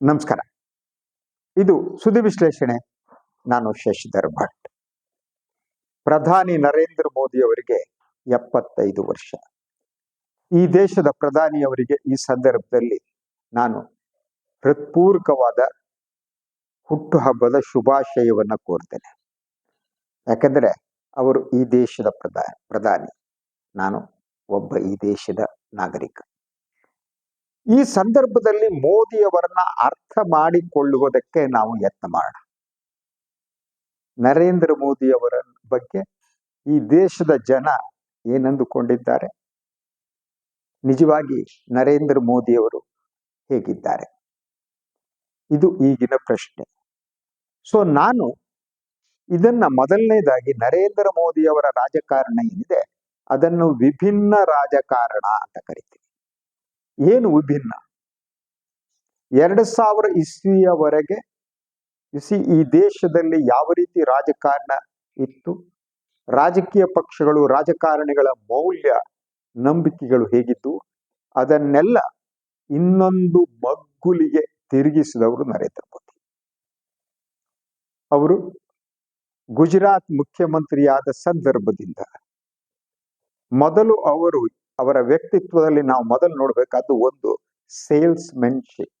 ನಮಸ್ಕಾರ. ಇದು ಸುದ್ದಿ ವಿಶ್ಲೇಷಣೆ. ನಾನು ಶಶಿಧರ್ ಭಟ್ ಪ್ರಧಾನಿ ನರೇಂದ್ರ ಮೋದಿ ಅವರಿಗೆ ಎಪ್ಪತ್ತೈದು ವರ್ಷ. ಈ ದೇಶದ ಪ್ರಧಾನಿಯವರಿಗೆ ಈ ಸಂದರ್ಭದಲ್ಲಿ ನಾನು ಹೃತ್ಪೂರ್ವಕವಾದ ಹುಟ್ಟುಹಬ್ಬದ ಶುಭಾಶಯವನ್ನು ಕೋರ್ತೇನೆ. ಯಾಕಂದ್ರೆ ಅವರು ಈ ದೇಶದ ಪ್ರಧಾನಿ ಪ್ರಧಾನಿ. ನಾನು ಒಬ್ಬ ಈ ದೇಶದ ನಾಗರಿಕ. ಈ ಸಂದರ್ಭದಲ್ಲಿ ಮೋದಿಯವರನ್ನ ಅರ್ಥ ಮಾಡಿಕೊಳ್ಳುವುದಕ್ಕೆ ನಾವು ಯತ್ನ ಮಾಡೋಣ. ನರೇಂದ್ರ ಮೋದಿ ಅವರ ಬಗ್ಗೆ ಈ ದೇಶದ ಜನ ಏನಂದುಕೊಂಡಿದ್ದಾರೆ? ನಿಜವಾಗಿ ನರೇಂದ್ರ ಮೋದಿಯವರು ಹೇಗಿದ್ದಾರೆ? ಇದು ಈಗಿನ ಪ್ರಶ್ನೆ. ಸೊ ನಾನು ಇದನ್ನ ಮೊದಲನೇದಾಗಿ ನರೇಂದ್ರ ಮೋದಿಯವರ ರಾಜಕಾರಣ ಏನಿದೆ, ಅದನ್ನು ವಿಭಿನ್ನ ರಾಜಕಾರಣ ಅಂತ ಕರಿತೀವಿ. ಏನು ವಿಭಿನ್ನ? ಎರಡು ಸಾವಿರ ಇಸ್ವಿಯವರೆಗೆ ಇಸಿ ಈ ದೇಶದಲ್ಲಿ ಯಾವ ರೀತಿ ರಾಜಕಾರಣ ಇತ್ತು? ರಾಜಕೀಯ ಪಕ್ಷಗಳು ರಾಜಕಾರಣಿಗಳ ಮೌಲ್ಯ, ನಂಬಿಕೆಗಳು ಹೇಗಿತ್ತು ಅದನ್ನೆಲ್ಲ ಇನ್ನೊಂದು ಮಗ್ಗುಲಿಗೆ ತಿರುಗಿಸಿದವರು ನರೇಂದ್ರ ಮೋದಿ. ಅವರು ಗುಜರಾತ್ ಮುಖ್ಯಮಂತ್ರಿಯಾದ ಸಂದರ್ಭದಿಂದ ಮೊದಲು ಅವರು ಅವರ ವ್ಯಕ್ತಿತ್ವದಲ್ಲಿ ನಾವು ಮೊದಲು ನೋಡ್ಬೇಕಾದ್ದು ಒಂದು ಸೇಲ್ಸ್ ಮೆನ್ಶಿಪ್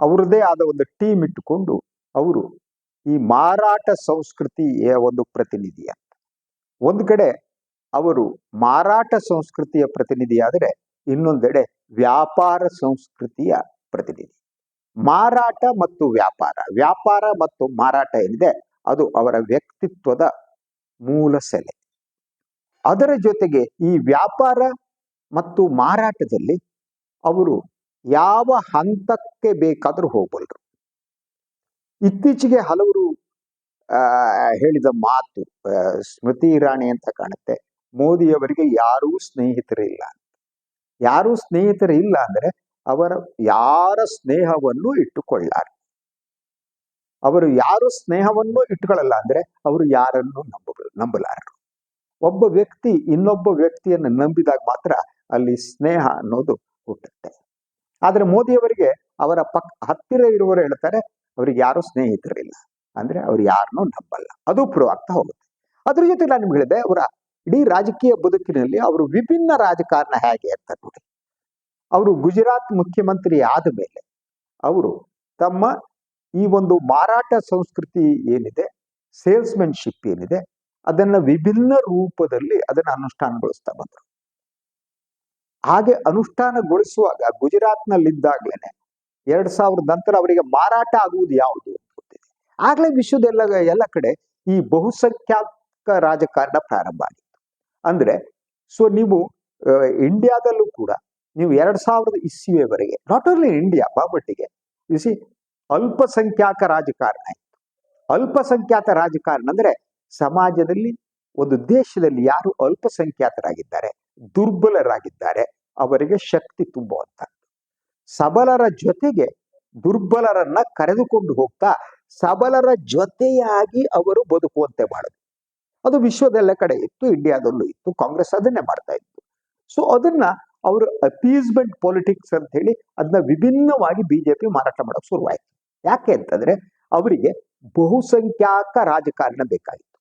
ಅವರದೇ ಆದ ಒಂದು ಟೀಮ್ ಇಟ್ಟುಕೊಂಡು ಅವರು ಈ ಮಾರಾಟ ಸಂಸ್ಕೃತಿಯ ಒಂದು ಪ್ರತಿನಿಧಿ ಅಂತ. ಒಂದು ಕಡೆ ಅವರು ಮಾರಾಟ ಸಂಸ್ಕೃತಿಯ ಪ್ರತಿನಿಧಿಯಾದರೆ ಇನ್ನೊಂದೆಡೆ ವ್ಯಾಪಾರ ಸಂಸ್ಕೃತಿಯ ಪ್ರತಿನಿಧಿ. ಮಾರಾಟ ಮತ್ತು ವ್ಯಾಪಾರ ವ್ಯಾಪಾರ ಮತ್ತು ಮಾರಾಟ ಏನಿದೆ ಅದು ಅವರ ವ್ಯಕ್ತಿತ್ವದ ಮೂಲ ಸೆಲೆ. ಅದರ ಜೊತೆಗೆ ಈ ವ್ಯಾಪಾರ ಮತ್ತು ಮಾರಾಟದಲ್ಲಿ ಅವರು ಯಾವ ಹಂತಕ್ಕೆ ಬೇಕಾದರೂ ಹೋಗಬಲ್ಲರು ಇತ್ತೀಚೆಗೆ ಹಲವರು ಹೇಳಿದ ಮಾತು ಸ್ಮೃತಿ ಇರಾಣಿ ಅಂತ ಕಾಣುತ್ತೆ. ಮೋದಿಯವರಿಗೆ ಯಾರೂ ಸ್ನೇಹಿತರಿಲ್ಲ. ಯಾರೂ ಸ್ನೇಹಿತರಿಲ್ಲ ಅಂದ್ರೆ ಅವರ ಯಾರ ಸ್ನೇಹವನ್ನು ಇಟ್ಟುಕೊಳ್ಳಾರ. ಅವರು ಯಾರು ಸ್ನೇಹವನ್ನು ಇಟ್ಟುಕೊಳ್ಳಲ್ಲ ಅಂದ್ರೆ ಅವರು ಯಾರನ್ನು ನಂಬ ನಂಬಲಾರರು ಒಬ್ಬ ವ್ಯಕ್ತಿ ಇನ್ನೊಬ್ಬ ವ್ಯಕ್ತಿಯನ್ನು ನಂಬಿದಾಗ ಮಾತ್ರ ಅಲ್ಲಿ ಸ್ನೇಹ ಅನ್ನೋದು ಹುಟ್ಟುತ್ತೆ. ಆದ್ರೆ ಮೋದಿಯವರಿಗೆ ಅವರ ಪಕ್, ಹತ್ತಿರ ಇರುವವರು ಹೇಳ್ತಾರೆ, ಅವ್ರಿಗೆ ಯಾರು ಸ್ನೇಹಿತರಿಲ್ಲ. ಅಂದ್ರೆ ಅವ್ರು ಯಾರನ್ನೂ ನಂಬಲ್ಲ. ಅದು ಪ್ರೂವ್ ಆಗ್ತಾ ಹೋಗುತ್ತೆ. ಅದ್ರ ಜೊತೆ ನಾನು ನಿಮ್ಗೆ ಹೇಳಿದೆ, ಅವರ ಇಡೀ ರಾಜಕೀಯ ಬದುಕಿನಲ್ಲಿ ಅವರು ವಿಭಿನ್ನ ರಾಜಕಾರಣ ಹೇಗೆ ಅಂತ ನೋಡಿ. ಅವರು ಗುಜರಾತ್ ಮುಖ್ಯಮಂತ್ರಿ ಆದ ಮೇಲೆ ಅವರು ತಮ್ಮ ಈ ಒಂದು ಮಾರಾಟ ಸಂಸ್ಕೃತಿ ಏನಿದೆ ಸೇಲ್ಸ್ಮೆನ್ಶಿಪ್ ಏನಿದೆ ಅದನ್ನ ವಿಭಿನ್ನ ರೂಪದಲ್ಲಿ ಅದನ್ನ ಅನುಷ್ಠಾನಗೊಳಿಸ್ತಾ ಬಂದರು. ಹಾಗೆ ಅನುಷ್ಠಾನಗೊಳಿಸುವಾಗ ಗುಜರಾತ್ನಲ್ಲಿದ್ದಾಗ್ಲೇನೆ ಎರಡ್ ಸಾವಿರದ ನಂತರ ಅವರಿಗೆ ಮಾರಾಟ ಆಗುವುದು ಯಾವುದು ಅಂತ ಗೊತ್ತಿದೆ. ಆಗ್ಲೇ ವಿಶ್ವದ ಎಲ್ಲ ಎಲ್ಲ ಕಡೆ ಈ ಬಹುಸಂಖ್ಯಾತ ರಾಜಕಾರಣ ಪ್ರಾರಂಭ ಆಗಿತ್ತು. ಅಂದ್ರೆ ಸೊ ನೀವು ಇಂಡಿಯಾದಲ್ಲೂ ಕೂಡ ನೀವು ಎರಡ್ ಸಾವಿರದ ಇಸ್ವಿಯವರೆಗೆ ನಾಟ್ ಓನ್ಲಿ ಇಂಡಿಯಾ, ಬಾಬಟ್ಟಿಗೆ ಅಲ್ಪಸಂಖ್ಯಾತ ರಾಜಕಾರಣ ಇತ್ತು ಅಲ್ಪಸಂಖ್ಯಾತ ರಾಜಕಾರಣ ಅಂದ್ರೆ ಸಮಾಜದಲ್ಲಿ ಒಂದು ದೇಶದಲ್ಲಿ ಯಾರು ಅಲ್ಪಸಂಖ್ಯಾತರಾಗಿದ್ದಾರೆ, ದುರ್ಬಲರಾಗಿದ್ದಾರೆ, ಅವರಿಗೆ ಶಕ್ತಿ ತುಂಬುವಂತ. ಸಬಲರ ಜೊತೆಗೆ ದುರ್ಬಲರನ್ನ ಕರೆದುಕೊಂಡು ಹೋಗ್ತಾ ಸಬಲರ ಜೊತೆಯಾಗಿ ಅವರು ಬದುಕುವಂತೆ ಮಾಡೋದು. ಅದು ವಿಶ್ವದೆಲ್ಲ ಕಡೆ ಇತ್ತು, ಇಂಡಿಯಾದಲ್ಲೂ ಇತ್ತು, ಕಾಂಗ್ರೆಸ್ ಅದನ್ನೇ ಮಾಡ್ತಾ ಇತ್ತು. ಸೊ ಅದನ್ನ ಅವರು ಅಪೀಸ್ಮೆಂಟ್ ಪೊಲಿಟಿಕ್ಸ್ ಅಂತ ಹೇಳಿ ಅದನ್ನ ವಿಭಿನ್ನವಾಗಿ ಬಿಜೆಪಿ ಮಾರಾಟ ಮಾಡೋಕೆ ಶುರುವಾಯಿತು. ಯಾಕೆ ಅಂತಂದ್ರೆ, ಅವರಿಗೆ ಬಹುಸಂಖ್ಯಾತ ರಾಜಕಾರಣ ಬೇಕಾಗಿತ್ತು.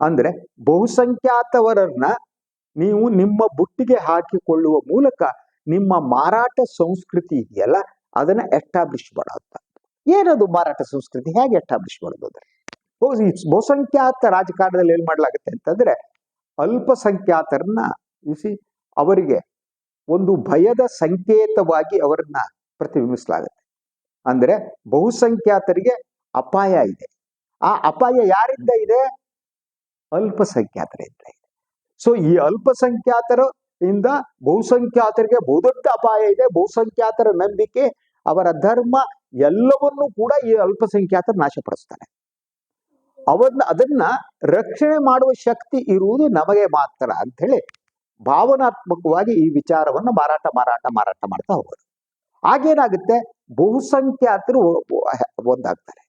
ಅಂದ್ರೆ ಬಹುಸಂಖ್ಯಾತವರನ್ನ ನೀವು ನಿಮ್ಮ ಬುಟ್ಟಿಗೆ ಹಾಕಿಕೊಳ್ಳುವ ಮೂಲಕ ನಿಮ್ಮ ಮಾರಾಟ ಸಂಸ್ಕೃತಿ ಇದೆಯಲ್ಲ, ಅದನ್ನ ಎಸ್ಟಾಬ್ಲಿಷ್ ಮಾಡೋದು ಏನದು ಮಾರಾಟ ಸಂಸ್ಕೃತಿ? ಹೇಗೆ ಎಸ್ಟಾಬ್ಲಿಷ್ ಮಾಡೋದು ಅಂದ್ರೆ? ಈ ಬಹುಸಂಖ್ಯಾತ ರಾಜಕಾರಣದಲ್ಲಿ ಏನ್ ಮಾಡಲಾಗುತ್ತೆ ಅಂತಂದ್ರೆ ಅಲ್ಪಸಂಖ್ಯಾತರನ್ನ ಇಸಿ ಅವರಿಗೆ ಒಂದು ಭಯದ ಸಂಕೇತವಾಗಿ ಅವರನ್ನ ಪ್ರತಿಬಿಂಬಿಸಲಾಗುತ್ತೆ. ಅಂದ್ರೆ ಬಹುಸಂಖ್ಯಾತರಿಗೆ ಅಪಾಯ ಇದೆ. ಆ ಅಪಾಯ ಯಾರಿಂದ ಇದೆ? ಅಲ್ಪಸಂಖ್ಯಾತರಿಂದ ಸೊ ಈ ಅಲ್ಪಸಂಖ್ಯಾತರ ಇಂದ ಬಹುಸಂಖ್ಯಾತರಿಗೆ ಬಹುದೊಡ್ಡ ಅಪಾಯ ಇದೆ. ಬಹುಸಂಖ್ಯಾತರ ನಂಬಿಕೆ, ಅವರ ಧರ್ಮ ಎಲ್ಲವನ್ನೂ ಕೂಡ ಈ ಅಲ್ಪಸಂಖ್ಯಾತರು ನಾಶಪಡಿಸ್ತಾರೆ. ಅವನ್ನ ಅದನ್ನ ರಕ್ಷಣೆ ಮಾಡುವ ಶಕ್ತಿ ಇರುವುದು ನಮಗೆ ಮಾತ್ರ ಅಂತ ಹೇಳಿ ಭಾವನಾತ್ಮಕವಾಗಿ ಈ ವಿಚಾರವನ್ನು ಮಾರಾಟ ಮಾರಾಟ ಮಾರಾಟ ಮಾಡ್ತಾ ಹೋಗೋದು ಆಗೇನಾಗುತ್ತೆ ಬಹುಸಂಖ್ಯಾತರು ಒಂದಾಗ್ತಾರೆ.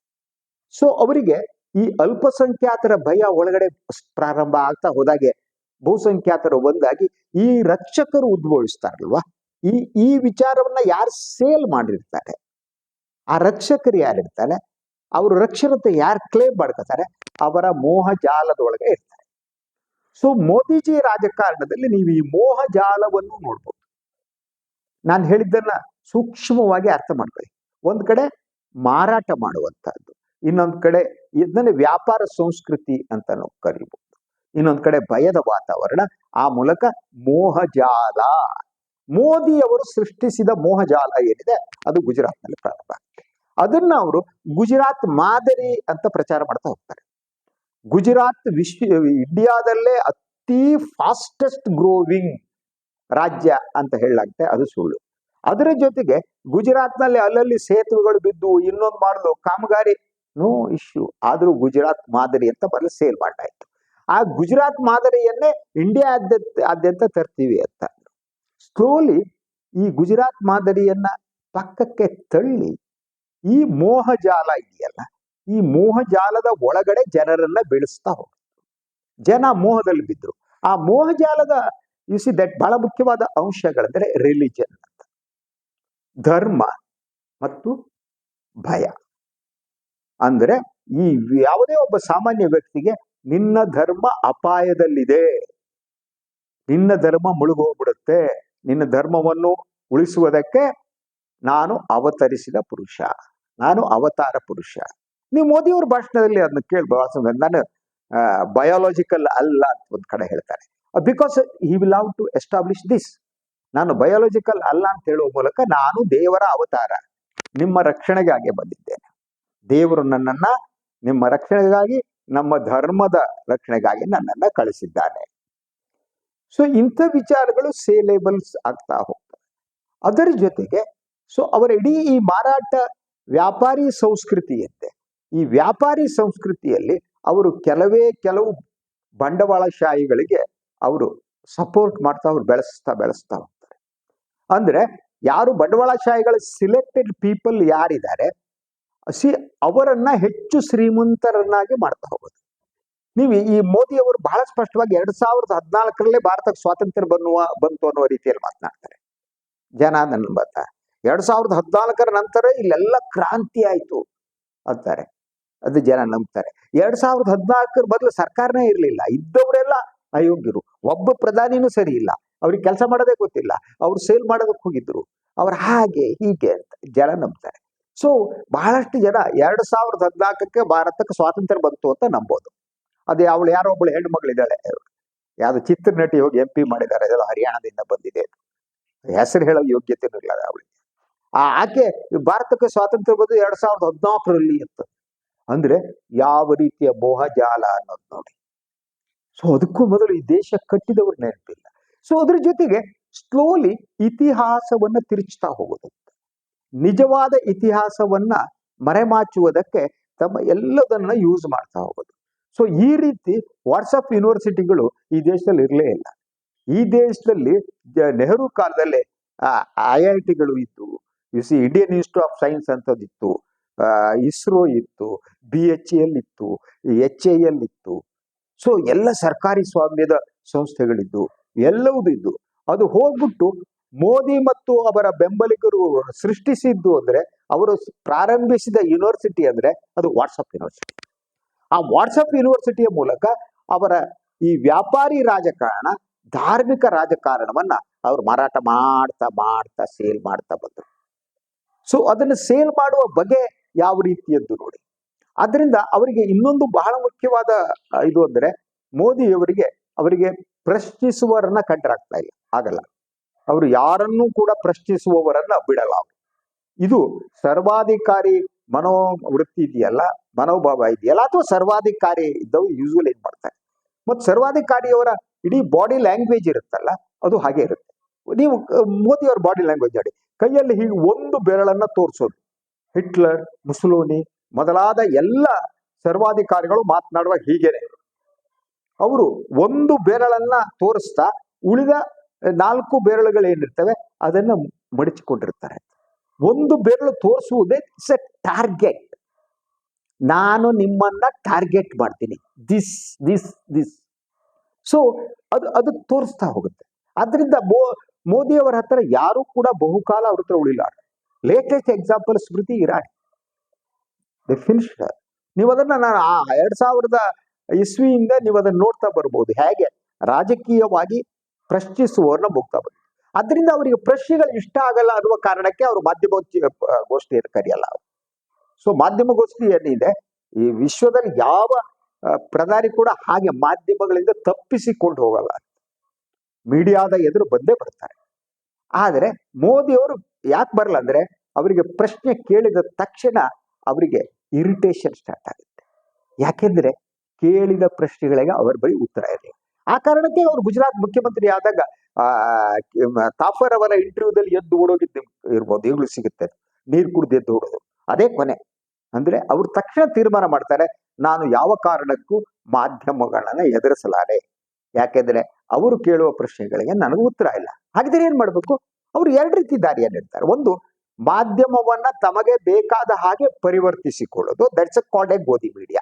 ಸೊ ಅವರಿಗೆ ಈ ಅಲ್ಪಸಂಖ್ಯಾತರ ಭಯ ಒಳಗಡೆ ಪ್ರಾರಂಭ ಆಗ್ತಾ ಹೋದಾಗೆ ಬಹುಸಂಖ್ಯಾತರು ಒಂದಾಗಿ ಈ ರಕ್ಷಕರು ಉದ್ಭವಿಸ್ತಾರಲ್ವಾ? ಈ ಈ ವಿಚಾರವನ್ನ ಯಾರು ಸೇಲ್ ಮಾಡಿರ್ತಾರೆ? ಆ ರಕ್ಷಕರು ಯಾರಿರ್ತಾರೆ? ಅವರು ರಕ್ಷಣತೆ ಯಾರು ಕ್ಲೇಮ್ ಮಾಡ್ಕೋತಾರೆ? ಅವರ ಮೋಹ ಜಾಲದೊಳಗೆ ಇರ್ತಾರೆ. ಸೊ, ಮೋದಿಜಿ ರಾಜಕಾರಣದಲ್ಲಿ ನೀವು ಈ ಮೋಹ ಜಾಲವನ್ನು ನೋಡ್ಬೋದು. ನಾನು ಹೇಳಿದ್ದನ್ನ ಸೂಕ್ಷ್ಮವಾಗಿ ಅರ್ಥ ಮಾಡ್ಕೊಳ್ಳಿ. ಒಂದ್ ಕಡೆ ಮಾರಾಟ ಮಾಡುವಂತಹದ್ದು, ಇನ್ನೊಂದ್ ಕಡೆ ಇದನ್ನೇ ವ್ಯಾಪಾರ ಸಂಸ್ಕೃತಿ ಅಂತ ನಾವು ಕರಿಬಹುದು ಇನ್ನೊಂದ್ ಕಡೆ ಭಯದ ವಾತಾವರಣ, ಆ ಮೂಲಕ ಮೋಹಜಾಲ ಮೋದಿ ಅವರು ಸೃಷ್ಟಿಸಿದ ಮೋಹಜಾಲ ಏನಿದೆ, ಅದು ಗುಜರಾತ್ನಲ್ಲಿ ಪ್ರಾರಂಭ ಆಗ್ತದೆ ಅದನ್ನ ಅವರು ಗುಜರಾತ್ ಮಾದರಿ ಅಂತ ಪ್ರಚಾರ ಮಾಡ್ತಾ ಹೋಗ್ತಾರೆ. ಗುಜರಾತ್ ವಿಶ್ವ, ಇಂಡಿಯಾದಲ್ಲೇ ಅತಿ ಫಾಸ್ಟೆಸ್ಟ್ ಗ್ರೋವಿಂಗ್ ರಾಜ್ಯ ಅಂತ ಹೇಳಲಾಗುತ್ತೆ, ಅದು ಸುಳ್ಳು. ಅದರ ಜೊತೆಗೆ ಗುಜರಾತ್ನಲ್ಲಿ ಅಲ್ಲಲ್ಲಿ ಸೇತುವೆಗಳು ಬಿದ್ದು ಇನ್ನೊಂದು ಮಾಡಲು ಕಾಮಗಾರಿ ನೋ ಇಶ್ಯೂ. ಆದ್ರೂ ಗುಜರಾತ್ ಮಾದರಿ ಅಂತ ಬರಲು ಸೇಲ್ ಮಾಡಾಯಿತು ಆ ಗುಜರಾತ್ ಮಾದರಿಯನ್ನೇ ಇಂಡಿಯಾ ಆದ್ಯಂತ ತರ್ತೀವಿ ಅಂತ. ಸ್ಲೋಲಿ ಈ ಗುಜರಾತ್ ಮಾದರಿಯನ್ನ ಪಕ್ಕಕ್ಕೆ ತಳ್ಳಿ, ಈ ಮೋಹಜಾಲ ಇದೆಯಲ್ಲ, ಈ ಮೋಹಜಾಲದ ಒಳಗಡೆ ಜನರನ್ನ ಬೆಳೆಸ್ತಾ ಹೋಗ್ತಾರೆ ಜನ ಮೋಹದಲ್ಲಿ ಬಿದ್ರು. ಆ ಮೋಹಜಾಲದ ಯು ಸಿ ದಟ್ ಬಹಳ ಮುಖ್ಯವಾದ ಅಂಶಗಳೆಂದರೆ ರಿಲಿಜನ್ ಧರ್ಮ ಮತ್ತು ಭಯ. ಅಂದ್ರೆ ಈ ಯಾವುದೇ ಒಬ್ಬ ಸಾಮಾನ್ಯ ವ್ಯಕ್ತಿಗೆ ನಿನ್ನ ಧರ್ಮ ಅಪಾಯದಲ್ಲಿದೆ. ನಿನ್ನ ಧರ್ಮ ಮುಳುಗೋಗ್ಬಿಡುತ್ತೆ. ನಿನ್ನ ಧರ್ಮವನ್ನು ಉಳಿಸುವುದಕ್ಕೆ ನಾನು ಅವತರಿಸಿದ ಪುರುಷ. ನಾನು ಅವತಾರ ಪುರುಷ. ನೀವು ಮೋದಿಯವ್ರ ಭಾಷಣದಲ್ಲಿ ಅದನ್ನ ಕೇಳಿ ಬಹಳ ಸಂದ- ನಾನು ಬಯಾಲಜಿಕಲ್ ಅಲ್ಲ ಅಂತ ಒಂದ್ ಕಡೆ ಹೇಳ್ತಾರೆ. Because he will have to establish this ನಾನು ಬಯಾಲಜಿಕಲ್ ಅಲ್ಲ ಅಂತ ಹೇಳುವ ಮೂಲಕ ನಾನು ದೇವರ ಅವತಾರ. ನಿಮ್ಮ ರಕ್ಷಣೆಗಾಗಿ ಬಂದಿದ್ದೇನೆ. ದೇವರು ನನ್ನನ್ನ ನಿಮ್ಮ ರಕ್ಷಣೆಗಾಗಿ, ನಮ್ಮ ಧರ್ಮದ ರಕ್ಷಣೆಗಾಗಿ ನನ್ನನ್ನ ಕಳಿಸಿದ್ದಾನೆ. ಸೊ ಇಂಥ ವಿಚಾರಗಳು ಸೇಲೇಬಲ್ಸ್ ಆಗ್ತಾ ಹೋಗ್ತವೆ. ಅದರ ಜೊತೆಗೆ ಸೊ ಅವರ ಇಡೀ ಈ ಮಾರಾಟ ವ್ಯಾಪಾರಿ ಸಂಸ್ಕೃತಿಯಂತೆ, ಈ ವ್ಯಾಪಾರಿ ಸಂಸ್ಕೃತಿಯಲ್ಲಿ ಅವರು ಕೆಲವೇ ಕೆಲವು ಬಂಡವಾಳಶಾಹಿಗಳಿಗೆ ಅವರು ಸಪೋರ್ಟ್ ಮಾಡ್ತಾ, ಅವ್ರು ಬೆಳೆಸ್ತಾ ಬೆಳೆಸ್ತಾ ಹೋಗ್ತಾರೆ. ಅಂದ್ರೆ, ಯಾರು ಬಂಡವಾಳಶಾಹಿಗಳ ಸಿಲೆಕ್ಟೆಡ್ ಪೀಪಲ್ ಯಾರಿದ್ದಾರೆ ಸಿ, ಅವರನ್ನ ಹೆಚ್ಚು ಶ್ರೀಮಂತರನ್ನಾಗಿ ಮಾಡ್ತಾ ಹೋಗೋದು. ನೀವು ಈ ಮೋದಿ ಅವರು ಬಹಳ ಸ್ಪಷ್ಟವಾಗಿ ಎರಡ್ ಸಾವಿರದ ಹದಿನಾಲ್ಕರಲ್ಲೇ ಭಾರತಕ್ಕೆ ಸ್ವಾತಂತ್ರ್ಯ ಬನ್ನುವ, ಬಂತು ಅನ್ನುವ ರೀತಿಯಲ್ಲಿ ಮಾತನಾಡ್ತಾರೆ. ಜನ ನನ್ನ ಬತ್ತ ಎರಡ್ ಸಾವಿರದ ಹದಿನಾಲ್ಕರ ನಂತರ ಇಲ್ಲೆಲ್ಲ ಕ್ರಾಂತಿ ಆಯ್ತು ಅಂತಾರೆ. ಅದು ಜನ ನಂಬ್ತಾರೆ. ಎರಡ್ ಸಾವಿರದ ಹದಿನಾಲ್ಕರ ಬದಲು ಸರ್ಕಾರನೇ ಇರಲಿಲ್ಲ. ಇದ್ದವರೆಲ್ಲ ಅಯೋಗ್ಯರು. ಒಬ್ಬ ಪ್ರಧಾನಿನೂ ಸರಿ ಇಲ್ಲ. ಅವ್ರಿಗೆ ಕೆಲಸ ಮಾಡೋದೇ ಗೊತ್ತಿಲ್ಲ. ಅವ್ರು ಸೇಲ್ ಮಾಡೋದಕ್ಕೆ ಹೋಗಿದ್ರು. ಅವ್ರು ಹಾಗೆ ಹೀಗೆ ಅಂತ ಜನ ನಂಬ್ತಾರೆ. ಸೊ ಬಹಳಷ್ಟು ಜನ ಎರಡ್ ಸಾವಿರದ ಹದಿನಾಲ್ಕಕ್ಕೆ ಭಾರತಕ್ಕೆ ಸ್ವಾತಂತ್ರ್ಯ ಬಂತು ಅಂತ ನಂಬೋದು. ಅದು ಅವಳು ಯಾರೋ ಒಬ್ಬಳು ಹೆಣ್ಣು ಮಗಳಿದ್ದಾಳೆ ಯಾವುದು ಚಿತ್ರ ನಟಿ ಹೋಗಿ ಎಂ ಪಿ ಮಾಡಿದ್ದಾರೆ. ಅದೆಲ್ಲ ಹರಿಯಾಣದಿಂದ ಬಂದಿದೆ ಹೆಸರು ಹೇಳೋ ಯೋಗ್ಯತೆ ಇಲ್ಲ ಅವಳಿಗೆ. ಆ, ಆಕೆ ಭಾರತಕ್ಕೆ ಸ್ವಾತಂತ್ರ್ಯ ಬಂದು ಎರಡ್ ಸಾವಿರದ ಹದಿನಾಲ್ಕರಲ್ಲಿ ಅಂತ. ಅಂದ್ರೆ ಯಾವ ರೀತಿಯ ಮೋಹಜಾಲ ಅನ್ನೋದು ನೋಡಿ. ಸೊ ಅದಕ್ಕೂ ಮೊದಲು ಈ ದೇಶ ಕಟ್ಟಿದವ್ರು ನೆನಪಿಲ್ಲ. ಸೊ ಅದ್ರ ಜೊತೆಗೆ ಸ್ಲೋಲಿ ಇತಿಹಾಸವನ್ನ ತಿರುಚ್ತಾ ಹೋಗೋದು ನಿಜವಾದ ಇತಿಹಾಸವನ್ನ ಮರೆಮಾಚುವುದಕ್ಕೆ ತಮ್ಮ ಎಲ್ಲದನ್ನ ಯೂಸ್ ಮಾಡ್ತಾ ಹೋಗೋದು. ಸೊ ಈ ರೀತಿ ವಾಟ್ಸಪ್ ಯೂನಿವರ್ಸಿಟಿಗಳು ಈ ದೇಶದಲ್ಲಿ ಇರಲೇ ಇಲ್ಲ. ಈ ದೇಶದಲ್ಲಿ ನೆಹರು ಕಾಲದಲ್ಲೇ ಐ ಐ ಟಿಗಳು ಇತ್ತು. You see Indian Institute of Science ಅಂತದಿತ್ತು ISRO ಇತ್ತು. ಬಿ ಎಚ್ ಎಲ್ ಇತ್ತು. ಎಚ್ ಎ ಎಲ್ ಇತ್ತು. ಸೊ ಎಲ್ಲ ಸರ್ಕಾರಿ ಸ್ವಾಮ್ಯದ ಸಂಸ್ಥೆಗಳಿದ್ದು, ಎಲ್ಲವುದು ಇದ್ದು. ಅದು ಹೋಗ್ಬಿಟ್ಟು ಮೋದಿ ಮತ್ತು ಅವರ ಬೆಂಬಲಿಗರು ಸೃಷ್ಟಿಸಿದ್ದು ಅಂದ್ರೆ ಅವರು ಪ್ರಾರಂಭಿಸಿದ ಯೂನಿವರ್ಸಿಟಿ ಅಂದ್ರೆ ಅದು ವಾಟ್ಸಪ್ ಯೂನಿವರ್ಸಿಟಿ. ಆ ವಾಟ್ಸಪ್ ಯೂನಿವರ್ಸಿಟಿಯ ಮೂಲಕ ಅವರ ಈ ವ್ಯಾಪಾರಿ ರಾಜಕಾರಣ, ಧಾರ್ಮಿಕ ರಾಜಕಾರಣವನ್ನ ಅವರು ಮಾರಾಟ ಮಾಡ್ತಾ ಮಾಡ್ತಾ ಸೇಲ್ ಮಾಡ್ತಾ ಬಂದರು. ಸೊ ಅದನ್ನು ಸೇಲ್ ಮಾಡುವ ಬಗೆ ಯಾವ ರೀತಿಯದ್ದು ನೋಡಿ. ಅದರಿಂದ ಅವರಿಗೆ ಇನ್ನೊಂದು ಬಹಳ ಮುಖ್ಯವಾದ ಇದು ಅಂದ್ರೆ ಮೋದಿಯವರಿಗೆ ಅವರಿಗೆ ಪ್ರಶ್ನಿಸುವರನ್ನ ಕಂಡ್ರಾಗ್ತಾ ಇಲ್ಲ. ಆಗಲ್ಲ ಅವರು ಯಾರನ್ನೂ ಕೂಡ ಪ್ರಶ್ನಿಸುವವರನ್ನ ಬಿಡಲ್ಲ ಅವ್ರು. ಇದು ಸರ್ವಾಧಿಕಾರಿ ಮನೋವೃತ್ತಿ ಇದೆಯಲ್ಲ, ಮನೋಭಾವ ಇದೆಯಲ್ಲ ಅಥವಾ ಸರ್ವಾಧಿಕಾರಿ ಇದ್ದವು ಯೂಸ್ವಲ್ ಏನ್ ಮಾಡ್ತಾರೆ? ಮತ್ತು ಸರ್ವಾಧಿಕಾರಿಯವರ ಇಡೀ ಬಾಡಿ ಲ್ಯಾಂಗ್ವೇಜ್ ಇರುತ್ತಲ್ಲ, ಅದು ಹಾಗೆ ಇರುತ್ತೆ. ನೀವು ಮೋದಿಯವರ ಬಾಡಿ ಲ್ಯಾಂಗ್ವೇಜ್ ನೋಡಿ. ಕೈಯಲ್ಲಿ ಹೀಗೆ ಒಂದು ಬೆರಳನ್ನ ತೋರಿಸೋದು. ಹಿಟ್ಲರ್, ಮುಸ್ಲೋನಿ ಮೊದಲಾದ ಎಲ್ಲ ಸರ್ವಾಧಿಕಾರಿಗಳು ಮಾತನಾಡುವಾಗ ಹೀಗೇನೆ. ಅವರು ಒಂದು ಬೆರಳನ್ನ ತೋರಿಸ್ತಾ ಉಳಿದ ನಾಲ್ಕು ಬೆರಳುಗಳು ಏನಿರ್ತವೆ, ಅದನ್ನ ಮಡಚಿಕೊಂಡಿರ್ತಾರೆ. ಒಂದು ಬೆರಳು ತೋರಿಸುವುದೇ ಇಟ್ಸ್ ಎ ಟಾರ್ಗೆಟ್ ನಾನು ನಿಮ್ಮನ್ನ ಟಾರ್ಗೆಟ್ ಮಾಡ್ತೀನಿ. ದಿಸ್ ದಿಸ್ ದಿಸ್ ಸೊ ಅದು ಅದು ತೋರಿಸ್ತಾ ಹೋಗುತ್ತೆ. ಅದರಿಂದ ಮೋ, ಮೋದಿಯವರ ಹತ್ರ ಯಾರು ಕೂಡ ಬಹುಕಾಲ ಅವ್ರ ಹತ್ರ ಉಳಿಲ್ಲ. Latest example Smriti Irani. They finish ನೀವು ಅದನ್ನ ನಾನು ಎರಡ್ ಸಾವಿರದ ಇಸ್ವಿಯಿಂದ ನೀವು ಅದನ್ನ ನೋಡ್ತಾ ಬರ್ಬೋದು. ಹೇಗೆ? ರಾಜಕೀಯವಾಗಿ ಪ್ರಶ್ನಿಸುವವ್ರನ್ನ ಮುಗ್ತಾ ಬಂದು ಅದರಿಂದ ಅವರಿಗೆ ಪ್ರಶ್ನೆಗಳು ಇಷ್ಟ ಆಗಲ್ಲ ಅನ್ನುವ ಕಾರಣಕ್ಕೆ ಅವರು ಮಾಧ್ಯಮ ಗೋಷ್ಠಿಯನ್ನು ಕರೆಯಲ್ಲ ಸೊ ಮಾಧ್ಯಮಗೋಷ್ಠಿ ಏನಿದೆ, ಈ ವಿಶ್ವದಲ್ಲಿ ಯಾವ ಪ್ರಧಾನಿ ಕೂಡ ಹಾಗೆ ಮಾಧ್ಯಮಗಳಿಂದ ತಪ್ಪಿಸಿಕೊಂಡು ಹೋಗಲ್ಲ. ಮೀಡಿಯಾದ ಎದುರು ಬಂದೇ ಬರ್ತಾರೆ. ಆದರೆ, ಮೋದಿಯವರು ಯಾಕೆ ಬರಲ್ಲ ಅಂದ್ರೆ, ಅವರಿಗೆ ಪ್ರಶ್ನೆ ಕೇಳಿದ ತಕ್ಷಣ ಅವರಿಗೆ ಇರಿಟೇಷನ್ ಸ್ಟಾರ್ಟ್ ಆಗುತ್ತೆ. ಯಾಕೆಂದ್ರೆ, ಕೇಳಿದ ಪ್ರಶ್ನೆಗಳಿಗೆ ಅವರ ಬಳಿ ಉತ್ತರ ಇರಲಿಲ್ಲ. ಆ ಕಾರಣಕ್ಕೆ ಅವರು ಗುಜರಾತ್ ಮುಖ್ಯಮಂತ್ರಿ ಆದಾಗ ಆ ತಾಫರ್ ಅವರ ಇಂಟರ್ವ್ಯೂದಲ್ಲಿ ಎದ್ದು ಓಡೋಗಿದ್ದು ಇರ್ಬೋದು, ಈಗಲೂ ಸಿಗುತ್ತೆ. ನೀರು ಕುಡ್ದು ಎದ್ದು ಓಡೋದು. ಅದೇ ಕೊನೆ. ಅಂದ್ರೆ ಅವ್ರು ತಕ್ಷಣ ತೀರ್ಮಾನ ಮಾಡ್ತಾರೆ, ನಾನು ಯಾವ ಕಾರಣಕ್ಕೂ ಮಾಧ್ಯಮಗಳನ್ನ ಎದುರಿಸಲಾರೆ. ಯಾಕೆಂದ್ರೆ ಅವರು ಕೇಳುವ ಪ್ರಶ್ನೆಗಳಿಗೆ ನನಗೆ ಉತ್ತರ ಇಲ್ಲ. ಹಾಗಿದ್ರೆ ಏನ್ ಮಾಡ್ಬೇಕು? ಅವ್ರು ಎರಡು ರೀತಿ ದಾರಿಯನ್ನು ಇಡ್ತಾರೆ. ಒಂದು, ಮಾಧ್ಯಮವನ್ನ ತಮಗೆ ಬೇಕಾದ ಹಾಗೆ ಪರಿವರ್ತಿಸಿಕೊಳ್ಳೋದು. That's uh a Godi media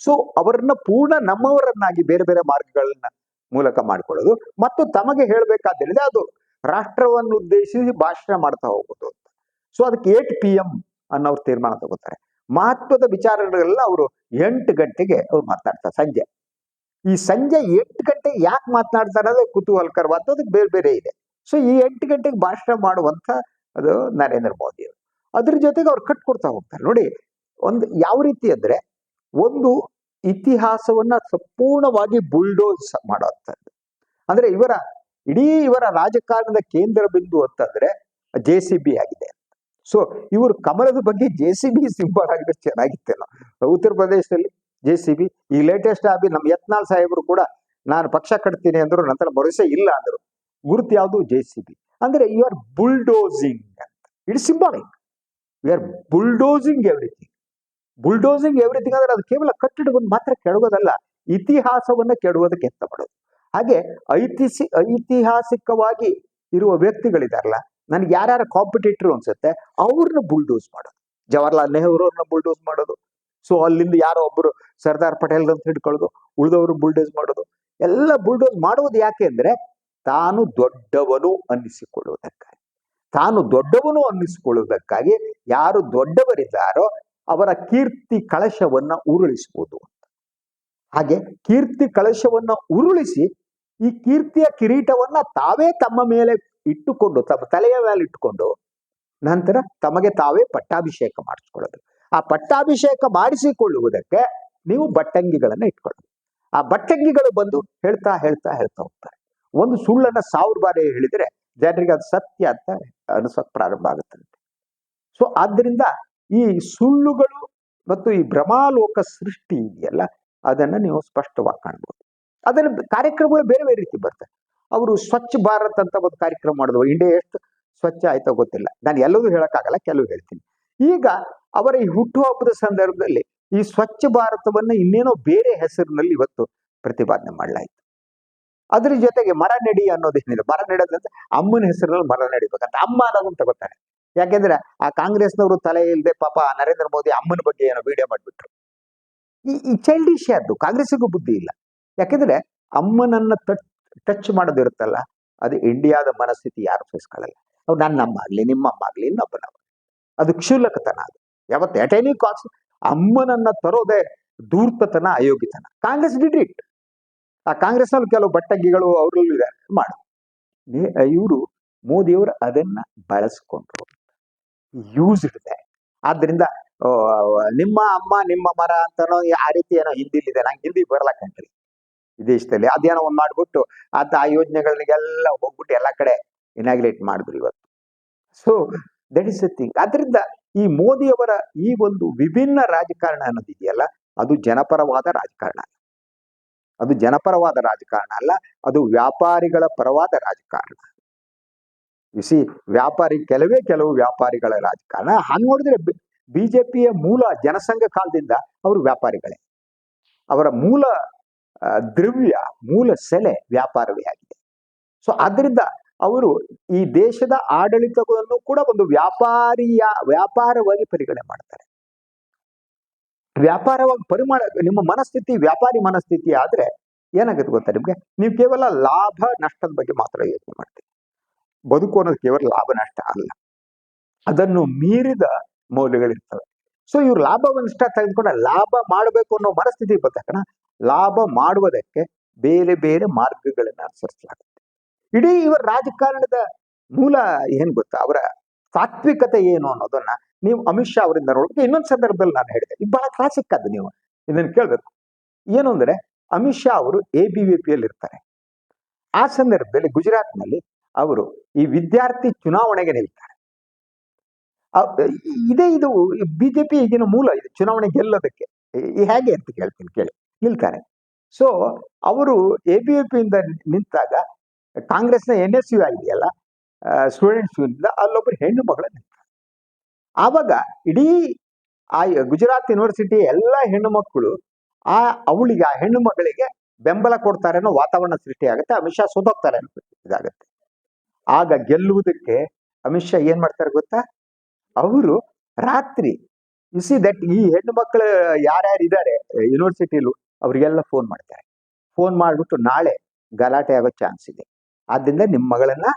so ಅವರನ್ನ ಪೂರ್ಣ ನಮ್ಮವರನ್ನಾಗಿ ಬೇರೆ ಬೇರೆ ಮಾರ್ಗಗಳನ್ನ ಮೂಲಕ ಮಾಡ್ಕೊಳ್ಳೋದು. ಮತ್ತು ತಮಗೆ ಹೇಳಬೇಕಾದ್ರೆ ಅದು ರಾಷ್ಟ್ರವನ್ನು ಉದ್ದೇಶಿಸಿ ಭಾಷಣ ಮಾಡ್ತಾ ಹೋಗೋದು ಅಂತ. ಸೊ ಅದಕ್ಕೆ ಏಟ್ ಪಿ ಎಂ ಅನ್ನೋರು ತೀರ್ಮಾನ ತಗೋತಾರೆ. ಮಹತ್ವದ ವಿಚಾರಗಳೆಲ್ಲ ಅವರು ಎಂಟು ಗಂಟೆಗೆ ಅವ್ರು ಮಾತನಾಡ್ತಾರೆ ಸಂಜೆ. ಈ ಸಂಜೆ ಎಂಟು ಗಂಟೆಗೆ ಯಾಕೆ ಮಾತನಾಡ್ತಾರೆ ಅದು ಕುತೂಹಲಕರವಾದ ಅದಕ್ಕೆ ಬೇರೆ ಬೇರೆ ಇದೆ. ಸೊ ಈ ಎಂಟು ಗಂಟೆಗೆ ಭಾಷಣ ಮಾಡುವಂತ ಅದು ನರೇಂದ್ರ ಮೋದಿ ಅವರು. ಅದ್ರ ಜೊತೆಗೆ ಅವ್ರು ಕಟ್ಕೊಡ್ತಾ ಹೋಗ್ತಾರೆ. ನೋಡಿ, ಒಂದು ಯಾವ ರೀತಿ ಅಂದ್ರೆ ಒಂದು ಇತಿಹಾಸವನ್ನ ಸಂಪೂರ್ಣವಾಗಿ ಬುಲ್ಡೋಸ್ ಮಾಡುವಂಥದ್ದು ಅಂದ್ರೆ ಇವರ, ಇಡೀ ಇವರ ರಾಜಕಾರಣದ ಕೇಂದ್ರ ಬಿಂದು ಅಂತಂದ್ರೆ ಜೆ ಸಿ ಬಿ ಆಗಿದೆ. ಸೊ ಇವರು ಕಮಲದ ಬಗ್ಗೆ ಜೆ ಸಿ ಬಿ ಸಿಂಬಲ್ ಆಗಿದ್ರೆ ಚೆನ್ನಾಗಿತ್ತೇನೋ ಉತ್ತರ ಪ್ರದೇಶದಲ್ಲಿ ಜೆ ಸಿ ಬಿ, ಈ ಲೇಟೆಸ್ಟ್ ಆಗಿ ನಮ್ಮ ಯತ್ನಾಲ್ ಸಾಹೇಬರು ಕೂಡ ನಾನು ಪಕ್ಷ ಕಟ್ತೀನಿ ಅಂದ್ರು, ನಂತರ ಭರವಸೆ ಇಲ್ಲ ಅಂದ್ರು. ಗುರುತು ಯಾವುದು? J C B. ಅಂದ್ರೆ ಯು ಆರ್ ಬುಲ್ಡೋಸಿಂಗ್ ಅಂತ. It symbolic you are bulldozing everything bulldozing everything ಅಂದ್ರೆ ಅದು ಕೇವಲ ಕಟ್ಟಡವನ್ನು ಮಾತ್ರ ಕೆಡಗೋದಲ್ಲ ಇತಿಹಾಸವನ್ನ ಕೆಡುವುದಕ್ಕೆ ಯತ್ನ ಮಾಡೋದು. ಹಾಗೆ ಐತಿಸಿ, ಐತಿಹಾಸಿಕವಾಗಿ ಇರುವ ವ್ಯಕ್ತಿಗಳಿದಾರಲ್ಲ, ನನಗೆ ಯಾರ್ಯಾರ ಕಾಂಪಿಟೇಟರ್ ಅನ್ಸುತ್ತೆ, ಅವ್ರನ್ನ ಬುಲ್ಡೋಸ್ ಮಾಡೋದು. ಜವಾಹರ್ಲಾಲ್ ನೆಹರು ಅವ್ರನ್ನ ಬುಲ್ಡೋಸ್ ಮಾಡೋದು. ಸೊ, ಅಲ್ಲಿಂದ ಯಾರೋ ಒಬ್ಬರು ಸರ್ದಾರ್ ಪಟೇಲ್ ಅಂತ ಹಿಡ್ಕೊಳ್ಳೋದು ಉಳಿದವರು ಬುಲ್ಡೋಸ್ ಮಾಡೋದು. ಎಲ್ಲ ಬುಲ್ಡೋಸ್ ಮಾಡುವುದು ಯಾಕೆ ಅಂದ್ರೆ, ತಾನು ದೊಡ್ಡವನು ಅನ್ನಿಸಿಕೊಳ್ಳುವುದಕ್ಕಾಗಿ. ತಾನು ದೊಡ್ಡವನು ಅನ್ನಿಸಿಕೊಳ್ಳುವುದಕ್ಕಾಗಿ ಯಾರು ದೊಡ್ಡವರಿದ್ದಾರೋ ಅವರ ಕೀರ್ತಿ ಕಳಶವನ್ನ ಉರುಳಿಸಬಹುದು ಅಂತ ಹಾಗೆ ಕೀರ್ತಿ ಕಳಶವನ್ನ ಉರುಳಿಸಿ ಈ ಕೀರ್ತಿಯ ಕಿರೀಟವನ್ನ ತಾವೇ ತಮ್ಮ ಮೇಲೆ ಇಟ್ಟುಕೊಂಡು, ತಮ್ಮ ತಲೆಯ ಮೇಲೆ ಇಟ್ಟುಕೊಂಡು ನಂತರ ತಮಗೆ ತಾವೇ ಪಟ್ಟಾಭಿಷೇಕ ಮಾಡಿಸ್ಕೊಳ್ಳೋದು. ಆ ಪಟ್ಟಾಭಿಷೇಕ ಮಾಡಿಸಿಕೊಳ್ಳುವುದಕ್ಕೆ ನೀವು ಬಟ್ಟಂಗಿಗಳನ್ನ ಇಟ್ಕೊಳ್ಳೋದು. ಆ ಬಟ್ಟಂಗಿಗಳು ಬಂದು ಹೇಳ್ತಾ ಹೇಳ್ತಾ ಹೇಳ್ತಾ ಹೋಗ್ತಾರೆ. ಒಂದು ಸುಳ್ಳನ್ನ ಸಾವಿರ ಬಾರಿ ಹೇಳಿದ್ರೆ ಜನರಿಗೆ ಅದು ಸತ್ಯ ಅಂತ ಅನಿಸೋಕ್ ಪ್ರಾರಂಭ ಆಗುತ್ತಂತೆ ಸೊ ಆದ್ದರಿಂದ ಈ ಸುಳ್ಳುಗಳು ಮತ್ತು ಈ ಭ್ರಮಾಲೋಕ ಸೃಷ್ಟಿ ಇದೆಯಲ್ಲ, ಅದನ್ನ ನೀವು ಸ್ಪಷ್ಟವಾಗಿ ಕಾಣ್ಬೋದು. ಅದನ್ನು ಕಾರ್ಯಕ್ರಮಗಳು ಬೇರೆ ಬೇರೆ ರೀತಿ ಬರ್ತವೆ. ಅವರು ಸ್ವಚ್ಛ ಭಾರತ್ ಅಂತ ಒಂದು ಕಾರ್ಯಕ್ರಮ ಮಾಡಿದ್ರು. ಇಂಡಿಯಾ ಎಷ್ಟು ಸ್ವಚ್ಛ ಆಯ್ತೋ ಗೊತ್ತಿಲ್ಲ. ನಾನು ಎಲ್ಲವೂ ಹೇಳಕ್ಕಾಗಲ್ಲ, ಕೆಲವು ಹೇಳ್ತೀನಿ. ಈಗ ಅವರ ಈ ಹುಟ್ಟುಹಬ್ಬದ ಸಂದರ್ಭದಲ್ಲಿ ಈ ಸ್ವಚ್ಛ ಭಾರತವನ್ನ ಇನ್ನೇನೋ ಬೇರೆ ಹೆಸರಿನಲ್ಲಿ ಇವತ್ತು ಪ್ರತಿಪಾದನೆ ಮಾಡಲಾಯಿತು. ಅದ್ರ ಜೊತೆಗೆ ಮರ ನೆಡಿ ಅನ್ನೋದೇನಿದೆ ಮರ ನೆಡೋದಂದ್ರೆ ಅಮ್ಮನ ಹೆಸರಿನಲ್ಲಿ ಮರ ನಡಿಬೇಕಂತ. ಅಮ್ಮ ಅನ್ನೋದನ್ನ ತಗೋತಾರೆ. ಯಾಕೆಂದ್ರೆ ಆ ಕಾಂಗ್ರೆಸ್ನವರು ತಲೆ ಇಲ್ಲದೆ ಪಾಪ ನರೇಂದ್ರ ಮೋದಿ ಅಮ್ಮನ ಬಗ್ಗೆ ಏನೋ ವಿಡಿಯೋ ಮಾಡ್ಬಿಟ್ರು. ಈ ಈ ಚೈಲ್ಡಿಶ್ ಅದು ಕಾಂಗ್ರೆಸ್ಸಿಗೂ ಬುದ್ಧಿ ಇಲ್ಲ. ಯಾಕೆಂದ್ರೆ ಅಮ್ಮನನ್ನ ಟಚ್ ಟಚ್ ಮಾಡೋದಿರುತ್ತಲ್ಲ ಅದು ಇಂಡಿಯಾದ ಮನಸ್ಥಿತಿ ಯಾರು ಸಹಿಸ್ಕೊಳ್ಳಲ್ಲ ಅವ್ರು ನನ್ನ ಅಮ್ಮ ಆಗ್ಲಿ ನಿಮ್ಮ ಅಮ್ಮ ಆಗ್ಲಿ, ಇನ್ನೊಬ್ಬನ ಅದು ಕ್ಷುಲ್ಲಕತನ ಅದು. ಯಾವತ್ತು ಎಟ್ ಎನಿ ಕಾಸ್ಟ್ ಅಮ್ಮನನ್ನ ತರೋದೇ ದೂರ್ತತನ ಅಯೋಗ್ಯತನ. ಕಾಂಗ್ರೆಸ್ ಡಿಡ್ ಇಟ್ ಆ ಕಾಂಗ್ರೆಸ್ನಲ್ಲಿ ಕೆಲವು ಬಟ್ಟಂಗಿಗಳು ಅವರಲ್ಲೂ ಇದೆ ಮಾಡು ಇವರು ಮೋದಿಯವರು ಅದನ್ನ ಬಳಸ್ಕೊಂಡ್ರು. ಯೂಸ್ ಇದೆ ಆದ್ರಿಂದ ನಿಮ್ಮ ಅಮ್ಮ, ನಿಮ್ಮ ಮರ ಅಂತನೋ ಆ ರೀತಿ ಏನೋ ಹಿಂದಿಲಿದೆ. ನಂಗೆ ಹಿಂದಿ ಬರಲ್ಲ ಕಣ್ರಿ. ಈ ದೇಶದಲ್ಲಿ ಅದೇನೋ ಒಂದ್ ಮಾಡ್ಬಿಟ್ಟು ಅಂತ ಆ ಯೋಜನೆಗಳಿಗೆಲ್ಲ ಹೋಗ್ಬಿಟ್ಟು ಎಲ್ಲ ಕಡೆ ಇನಾಗ್ರೇಟ್ ಮಾಡಿದ್ರು ಇವತ್ತು. So that is a thing ಆದ್ರಿಂದ, ಈ ಮೋದಿಯವರ ಈ ಒಂದು ವಿಭಿನ್ನ ರಾಜಕಾರಣ ಅನ್ನೋದಿದೆಯಲ್ಲ ಅದು ಜನಪರವಾದ ರಾಜಕಾರಣ. ಅದು ಜನಪರವಾದ ರಾಜಕಾರಣ ಅಲ್ಲ, ಅದು ವ್ಯಾಪಾರಿಗಳ ಪರವಾದ ರಾಜಕಾರಣ. ಸಿ ವ್ಯಾಪಾರಿ, ಕೆಲವೇ ಕೆಲವು ವ್ಯಾಪಾರಿಗಳ ರಾಜಕಾರಣ. ಹಾಗೆ ನೋಡಿದ್ರೆ ಬಿಜೆಪಿಯ ಮೂಲ ಜನಸಂಘ ಕಾಲದಿಂದ ಅವರು ವ್ಯಾಪಾರಿಗಳೇ. ಅವರ ಮೂಲ ದ್ರವ್ಯ, ಮೂಲ ಸೆಲೆ ವ್ಯಾಪಾರವೇ ಆಗಿದೆ. ಸೊ ಆದ್ರಿಂದ ಅವರು ಈ ದೇಶದ ಆಡಳಿತವನ್ನು ಕೂಡ ಒಂದು ವ್ಯಾಪಾರಿಯ, ವ್ಯಾಪಾರವಾಗಿ ಪರಿಗಣನೆ ಮಾಡ್ತಾರೆ. ವ್ಯಾಪಾರವಾಗಿ ಪರಿಮಾಣ, ನಿಮ್ಮ ಮನಸ್ಥಿತಿ ವ್ಯಾಪಾರಿ ಮನಸ್ಥಿತಿ ಆದ್ರೆ ಏನಾಗುತ್ತೆ ಗೊತ್ತಾ ನಿಮ್ಗೆ? ನೀವು ಕೇವಲ ಲಾಭ, ನಷ್ಟದ ಬಗ್ಗೆ ಮಾತ್ರ ಯೋಚನೆ ಮಾಡ್ತೀರಿ. ಬದುಕು ಅನ್ನೋದು ಕೇವಲ ಲಾಭ ನಷ್ಟ ಅಲ್ಲ. ಅದನ್ನು ಮೀರಿದ ಮೌಲ್ಯಗಳಿರ್ತವೆ. ಸೊ ಇವ್ರು ಲಾಭವನ್ನಿಷ್ಟ ತೆಗೆದುಕೊಂಡ ಲಾಭ ಮಾಡಬೇಕು ಅನ್ನೋ ಮನಸ್ಥಿತಿ ಬಂದ ತಕ್ಷಣ ಲಾಭ ಮಾಡುವುದಕ್ಕೆ ಬೇರೆ ಬೇರೆ ಮಾರ್ಗಗಳನ್ನು ಅನುಸರಿಸಲಾಗುತ್ತೆ. ಇಡೀ ಇವರ ರಾಜಕಾರಣದ ಮೂಲ ಏನ್ ಗೊತ್ತಾ? ಅವರ ತಾತ್ವಿಕತೆ ಏನು ಅನ್ನೋದನ್ನ ನೀವು ಅಮಿತ್ ಶಾ ಅವರಿಂದ ನೋಡೋಕೆ ಇನ್ನೊಂದು ಸಂದರ್ಭದಲ್ಲಿ ನಾನು ಹೇಳಿದೆ ಇದು ಬಹಳ ಕ್ಲಾಸಿಕ್ ಅದು ನೀವು. ಇದನ್ನು ಕೇಳಬೇಕು. ಏನು ಅಂದ್ರೆ ಅಮಿತ್ ಶಾ ಅವರು ಎ ಬಿ ವಿ ಪಿಯಲ್ಲಿ ಇರ್ತಾರೆ ಆ ಸಂದರ್ಭದಲ್ಲಿ ಗುಜರಾತ್ನಲ್ಲಿ ಅವರು ಈ ವಿದ್ಯಾರ್ಥಿ ಚುನಾವಣೆಗೆ ನಿಲ್ತಾರೆ. ಇದೇ ಇದು ಬಿಜೆಪಿ ಈಗಿನ ಮೂಲ ಇದು ಚುನಾವಣೆ ಗೆಲ್ಲೋದಕ್ಕೆ. ಹೇಗೆ ಅಂತ ಕೇಳ್ತೀನಿ ಕೇಳಿ. ನಿಲ್ತಾರೆ. ಸೊ ಅವರು ಎ ಬಿ ವಿ ಪಿಯಿಂದ ನಿಂತಾಗ ಕಾಂಗ್ರೆಸ್ನ ಎನ್ ಎಸ್ ಯು ಆಗಿದೆಯಲ್ಲ ಸ್ಟೂಡೆಂಟ್ಸ್ ಯೂನಿಂದ ಅಲ್ಲೊಬ್ಬರು ಹೆಣ್ಣು ಮಗಳ ನಿಂತಾರೆ ಆವಾಗ ಇಡೀ ಆ ಗುಜರಾತ್ ಯೂನಿವರ್ಸಿಟಿ ಎಲ್ಲ ಹೆಣ್ಣು ಮಕ್ಕಳು ಆ ಅವಳಿಗೆ, ಆ ಹೆಣ್ಣು ಮಗಳಿಗೆ ಬೆಂಬಲ ಕೊಡ್ತಾರೆ ಅನ್ನೋ ವಾತಾವರಣ ಸೃಷ್ಟಿಯಾಗುತ್ತೆ. ಅಮಿತ್ ಶಾ ಸೋತೋಗ್ತಾರೆ ಅನ್ನೋ ಇದಾಗುತ್ತೆ. ಆಗ ಗೆಲ್ಲುವುದಕ್ಕೆ ಅಮಿತ್ ಶಾ ಏನ್ ಮಾಡ್ತಾರೆ ಗೊತ್ತಾ? ಅವರು ರಾತ್ರಿ ಯು ಸಿ ದಟ್ ಈ ಹೆಣ್ಣು ಮಕ್ಕಳು ಯಾರ್ಯಾರು ಇದ್ದಾರೆ ಯೂನಿವರ್ಸಿಟಿಲು ಅವರಿಗೆಲ್ಲ ಫೋನ್ ಮಾಡ್ತಾರೆ. ಫೋನ್ ಮಾಡಿಬಿಟ್ಟು ನಾಳೆ ಗಲಾಟೆ ಆಗೋ ಚಾನ್ಸ್ ಇದೆ. ಆದ್ದರಿಂದ ನಿಮ್ಮ ಮಗಳನ್ನ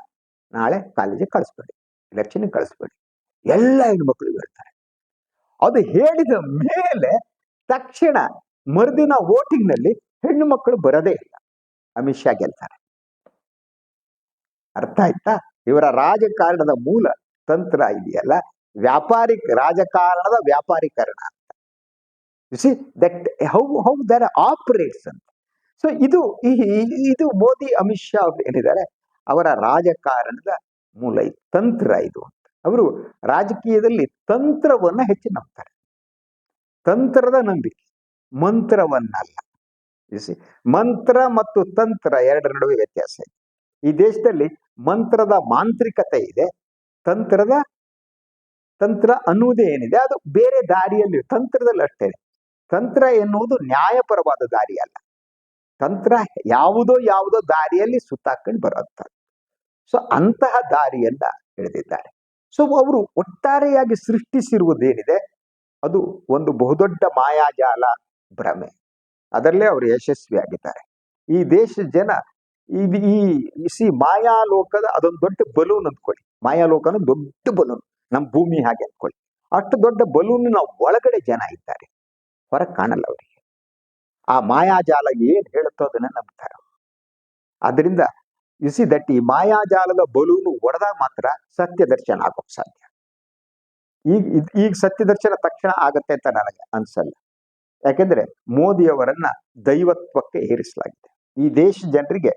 ನಾಳೆ ಕಾಲೇಜಿಗೆ ಕಳಿಸ್ಬೇಡಿ. ಎಲೆಕ್ಷನ್ಗೆ ಕಳಿಸ್ಬೇಡಿ. ಎಲ್ಲ ಹೆಣ್ಮಕ್ಳಿಗೆ ಹೇಳ್ತಾರೆ. ಅದು ಹೇಳಿದ ಮೇಲೆ ತಕ್ಷಣ ಮರುದಿನ ವೋಟಿಂಗ್ನಲ್ಲಿ ನಲ್ಲಿ ಹೆಣ್ಣು ಮಕ್ಕಳು ಬರೋದೇ ಇಲ್ಲ. ಅಮಿತ್ ಶಾ ಗೆಲ್ತಾರೆ. ಅರ್ಥ ಆಯ್ತಾ? ಇವರ ರಾಜಕಾರಣದ ಮೂಲ ತಂತ್ರ ಇದೆಯಲ್ಲ ವ್ಯಾಪಾರಿ ರಾಜಕಾರಣದ ವ್ಯಾಪಾರೀಕರಣ ಅಂತ. See that how how their operates ಅಂತ. ಸೊ ಇದು ಇದು ಮೋದಿ, ಅಮಿತ್ ಶಾ ಅವರು ಏನಿದ್ದಾರೆ, ಅವರ ರಾಜಕಾರಣದ ಮೂಲ ತಂತ್ರ ಇದು ಅಂತ. ಅವರು ರಾಜಕೀಯದಲ್ಲಿ ತಂತ್ರವನ್ನ ಹೆಚ್ಚು ನಂಬ್ತಾರೆ. ತಂತ್ರದ ನಂಬಿಕೆ, ಮಂತ್ರವನ್ನಲ್ಲ. ಮಂತ್ರ ಮತ್ತು ತಂತ್ರ ಎರಡರ ನಡುವೆ ವ್ಯತ್ಯಾಸ ಇದೆ. ಈ ದೇಶದಲ್ಲಿ ಮಂತ್ರದ ಮಾಂತ್ರಿಕತೆ ಇದೆ. ತಂತ್ರದ, ತಂತ್ರ ಅನ್ನುವುದೇ ಏನಿದೆ? ಅದು ಬೇರೆ ದಾರಿಯಲ್ಲಿ, ತಂತ್ರದಲ್ಲಿ ಅಷ್ಟೇ. ತಂತ್ರ ಎನ್ನುವುದು ನ್ಯಾಯಪರವಾದ ದಾರಿ ಅಲ್ಲ. ತಂತ್ರ ಯಾವುದೋ ಯಾವುದೋ ದಾರಿಯಲ್ಲಿ ಸುತ್ತಾಕೊಂಡು ಬರುವಂತ ಸೊ, ಅಂತಹ ದಾರಿಯನ್ನ ಹಿಡಿದಿದ್ದಾರೆ ಸೊ, ಅವರು ಒಟ್ಟಾರೆಯಾಗಿ ಸೃಷ್ಟಿಸಿರುವುದೇನಿದೆ? ಅದು ಒಂದು ಬಹುದೊಡ್ಡ ಮಾಯಾಜಾಲ ಭ್ರಮೆ. ಅದರಲ್ಲೇ ಅವರು ಯಶಸ್ವಿಯಾಗಿದ್ದಾರೆ. ಈ ದೇಶ ಜನ ಇದು ಈ ಸಿ ಮಾಯಾಲೋಕದ ಅದೊಂದು ದೊಡ್ಡ ಬಲೂನ್ ಅಂದ್ಕೊಳ್ಳಿ. ಮಾಯಾಲೋಕನ ದೊಡ್ಡ ಬಲೂನ್. ನಮ್ಮ ಭೂಮಿ ಹಾಗೆ ಅಂದ್ಕೊಳ್ಳಿ. ಅಷ್ಟು ದೊಡ್ಡ ಬಲೂನ್ನ ಒಳಗಡೆ ಜನ ಇದ್ದಾರೆ. ಹೊರ ಕಾಣಲ್ಲ ಅವರಿಗೆ. ಆ ಮಾಯಾಜಾಲ ಏನ್ ಹೇಳುತ್ತೋ ಅದನ್ನ ನಂಬ್ತಾರೆ ಅದರಿಂದ ಇಸಿ ದಟ್ಟಿ ಮಾಯಾಜಾಲದ ಬಲೂನು ಒಡೆದಾಗ ಮಾತ್ರ ಸತ್ಯ ದರ್ಶನ ಆಗೋಕ್ ಸಾಧ್ಯ. ಈಗ ಈಗ ಸತ್ಯ ದರ್ಶನ ತಕ್ಷಣ ಆಗತ್ತೆ ಅಂತ ನನಗೆ ಅನ್ಸಲ್ಲ. ಯಾಕೆಂದ್ರೆ ಮೋದಿಯವರನ್ನ ದೈವತ್ವಕ್ಕೆ ಏರಿಸಲಾಗಿದೆ ಈ ದೇಶ ಜನರಿಗೆ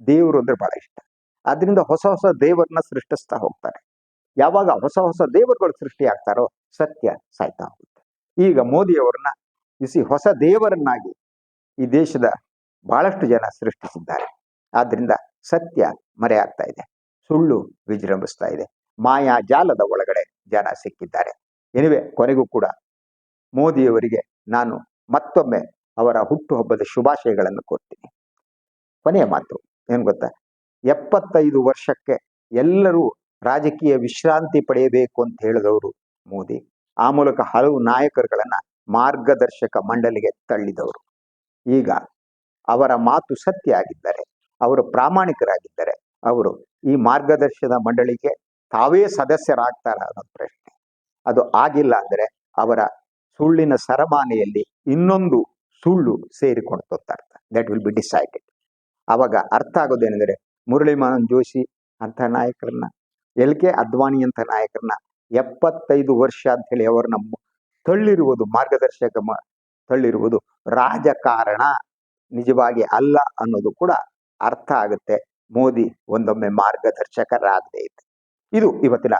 ದೇವರು ಅಂದ್ರೆ ಬಹಳ ಇಷ್ಟ. ಆದ್ರಿಂದ ಹೊಸ ಹೊಸ ದೇವರನ್ನ ಸೃಷ್ಟಿಸ್ತಾ ಹೋಗ್ತಾರೆ. ಯಾವಾಗ ಹೊಸ ಹೊಸ ದೇವರುಗಳು ಸೃಷ್ಟಿ ಆಗ್ತಾರೋ ಸತ್ಯ ಸಾಯ್ತಾ ಹೋಗುತ್ತೆ. ಈಗ ಮೋದಿಯವರನ್ನ ಇಸಿ ಹೊಸ ದೇವರನ್ನಾಗಿ ಈ ದೇಶದ ಬಹಳಷ್ಟು ಜನ ಸೃಷ್ಟಿಸಿದ್ದಾರೆ. ಆದ್ರಿಂದ ಸತ್ಯ ಮರೆಯಾಗ್ತಾ ಇದೆ. ಸುಳ್ಳು ವಿಜೃಂಭಿಸ್ತಾ ಇದೆ. ಮಾಯಾ ಜಾಲದ ಒಳಗಡೆ ಜನ ಸಿಕ್ಕಿದ್ದಾರೆ. ಎನಿವೆ ಕೊನೆಗೂ ಕೂಡ ಮೋದಿಯವರಿಗೆ ನಾನು ಮತ್ತೊಮ್ಮೆ ಅವರ ಹುಟ್ಟುಹಬ್ಬದ ಶುಭಾಶಯಗಳನ್ನು ಕೊಡ್ತೀನಿ ಕೊನೆಯ ಮಾತು. ಏನ್ ಗೊತ್ತಾ? ಎಪ್ಪತ್ತೈದು ವರ್ಷಕ್ಕೆ ಎಲ್ಲರೂ ರಾಜಕೀಯ ವಿಶ್ರಾಂತಿ ಪಡೆಯಬೇಕು ಅಂತ ಹೇಳಿದವರು ಮೋದಿ. ಆ ಮೂಲಕ ಹಲವು ನಾಯಕರುಗಳನ್ನ ಮಾರ್ಗದರ್ಶಕ ಮಂಡಳಿಗೆ ತಳ್ಳಿದವರು. ಈಗ ಅವರ ಮಾತು ಸತ್ಯ ಆಗಿದ್ದಾರೆ, ಅವರು ಪ್ರಾಮಾಣಿಕರಾಗಿದ್ದಾರೆ, ಅವರು ಈ ಮಾರ್ಗದರ್ಶನ ಮಂಡಳಿಗೆ ತಾವೇ ಸದಸ್ಯರಾಗ್ತಾರ ಅನ್ನೋದು ಪ್ರಶ್ನೆ. ಅದು ಆಗಿಲ್ಲ ಅಂದ್ರೆ ಅವರ ಸುಳ್ಳಿನ ಸರಮಾನೆಯಲ್ಲಿ ಇನ್ನೊಂದು ಸುಳ್ಳು ಸೇರಿಕೊಂಡು ತೋರ್ತಾರೆ ದಟ್ ವಿಲ್ ಬಿ ಡಿಸೈಡೆಡ್ ಅವಾಗ ಅರ್ಥ ಆಗೋದೇನೆಂದರೆ ಮುರಳಿ ಮನೋಹರ್ ಜೋಶಿ ಅಂತ ನಾಯಕರನ್ನ, ಎಲ್ ಕೆ ಅದ್ವಾನಿ ಅಂತ ನಾಯಕರನ್ನ ಎಪ್ಪತ್ತೈದು ವರ್ಷ ಅಂತ ಹೇಳಿ ಅವರು ನಮ್ಮ ತಳ್ಳಿರುವುದು, ಮಾರ್ಗದರ್ಶಕ ಮ- ತಳ್ಳಿರುವುದು ರಾಜಕಾರಣ ನಿಜವಾಗಿ ಅಲ್ಲ ಅನ್ನೋದು ಕೂಡ ಅರ್ಥ ಆಗುತ್ತೆ. ಮೋದಿ ಒಂದೊಮ್ಮೆ ಮಾರ್ಗದರ್ಶಕರಾಗದೇ ಇತ್ತು ಇದು ಇವತ್ತಿನ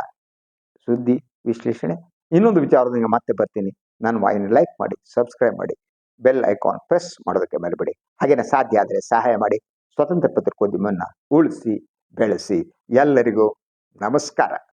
ಸುದ್ದಿ ವಿಶ್ಲೇಷಣೆ. ಇನ್ನೊಂದು ವಿಚಾರದಿಂದ ಮತ್ತೆ ಬರ್ತೀನಿ. ನಾನು ವಾಹಿನಿ ಲೈಕ್ ಮಾಡಿ, ಸಬ್ಸ್ಕ್ರೈಬ್ ಮಾಡಿ, ಬೆಲ್ ಐಕಾನ್ ಪ್ರೆಸ್ ಮಾಡೋದಕ್ಕೆ ಮರಿಬೇಡಿ. ಹಾಗೇನೆ ಸಾಧ್ಯ ಆದರೆ ಸಹಾಯ ಮಾಡಿ. ಸ್ವತಂತ್ರ ಪತ್ರಿಕೋದ್ಯಮವನ್ನು ಉಳಿಸಿ ಬೆಳೆಸಿ ಎಲ್ಲರಿಗೂ ನಮಸ್ಕಾರ.